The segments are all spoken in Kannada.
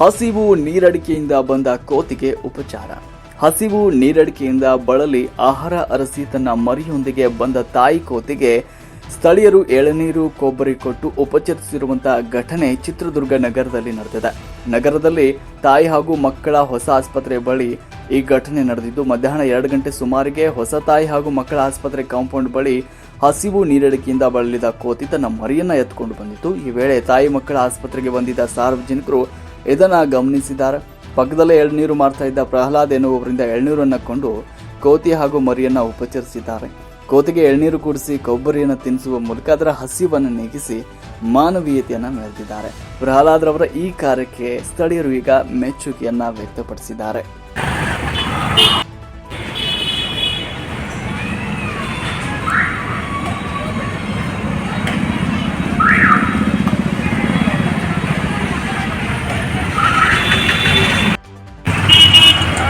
ಹಸಿವು ನೀರಡಿಕೆಯಿಂದ ಬಂದ ಕೋತಿಗೆ ಉಪಚಾರ. ಹಸಿವು ನೀರಡಿಕೆಯಿಂದ ಬಳಲಿ ಆಹಾರ ಅರಸಿ ತನ್ನ ಮರಿಯೊಂದಿಗೆ ಬಂದ ತಾಯಿ ಕೋತಿಗೆ ಸ್ಥಳೀಯರು ಎಳನೀರು, ಕೊಬ್ಬರಿ ಕೊಟ್ಟು ಉಪಚರಿಸಿರುವಂತಹ ಘಟನೆ ಚಿತ್ರದುರ್ಗ ನಗರದಲ್ಲಿ ನಡೆದಿದೆ. ನಗರದಲ್ಲಿ ತಾಯಿ ಹಾಗೂ ಮಕ್ಕಳ ಹೊಸ ಆಸ್ಪತ್ರೆ ಬಳಿ ಈ ಘಟನೆ ನಡೆದಿದ್ದು, ಮಧ್ಯಾಹ್ನ ಎರಡು ಗಂಟೆ ಸುಮಾರಿಗೆ ಹೊಸ ತಾಯಿ ಹಾಗೂ ಮಕ್ಕಳ ಆಸ್ಪತ್ರೆ ಕಾಂಪೌಂಡ್ ಬಳಿ ಹಸಿವು ನೀರಡಿಕೆಯಿಂದ ಬಳಲಿದ ಕೋತಿ ತನ್ನ ಮರಿಯನ್ನ ಎತ್ಕೊಂಡು ಬಂದಿತ್ತು. ಈ ವೇಳೆ ತಾಯಿ ಮಕ್ಕಳ ಆಸ್ಪತ್ರೆಗೆ ಬಂದಿದ್ದ ಸಾರ್ವಜನಿಕರು ಇದನ್ನ ಗಮನಿಸಿದ್ದಾರೆ. ಪಕ್ಕದಲ್ಲೇ ಎಳ್ನೀರು ಮಾರ್ತಾ ಇದ್ದ ಪ್ರಹ್ಲಾದ್ ಎನ್ನುವರಿಂದ ಎಳ್ನೀರನ್ನು ಕೊಂಡು ಕೋತಿ ಹಾಗೂ ಮರಿಯನ್ನು ಉಪಚರಿಸಿದ್ದಾರೆ. ಕೋತಿಗೆ ಎಳ್ನೀರು ಕುಡಿಸಿ ಕೊಬ್ಬರಿಯನ್ನು ತಿನ್ನಿಸುವ ಮೂಲಕ ಅದರ ಹಸಿವನ್ನು ನೀಗಿಸಿ ಮಾನವೀಯತೆಯನ್ನು ಮೆರೆದಿದ್ದಾರೆ. ಪ್ರಹ್ಲಾದ್ರವರ ಈ ಕಾರ್ಯಕ್ಕೆ ಸ್ಥಳೀಯರು ಈಗ ಮೆಚ್ಚುಗೆಯನ್ನ ವ್ಯಕ್ತಪಡಿಸಿದ್ದಾರೆ.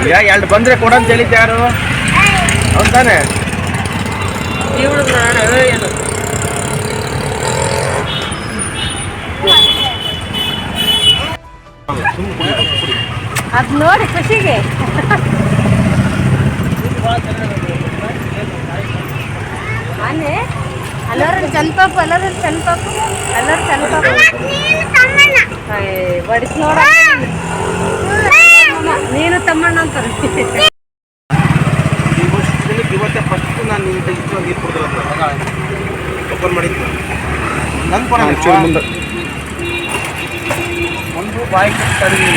ಈಗ ಎರಡು ಬಂದ್ರೆ ಕೊಡಂತ ಹೇಳಿದ್ದೆ ಯಾರು? ಅವ್ನು ತಾನೆ ಅದ್ ನೋಡಿ ಖುಷಿಗೆ. ಆನೆ ಎಲ್ಲರೂ ಚಂದಪಾಪು ಎಲ್ಲರೂ ಚಂದಪಾಪು ಎಲ್ಲರೂ ಚಂದಪಾಪು ಬಡಿಸ್ ನೋಡ ತಮ್ಮಣ್ಣ ಅಂತಾರೆ. ಇವತ್ತು ಫಸ್ಟ್ ನಾನು ನಿಮ್ಮ ಇಷ್ಟು ನೀರು ಓಪನ್ ಮಾಡಿದ್ದು. ನನ್ನ ಪರ ಒಂದು ಬಾಯಿ ಕಟ್ಟಿ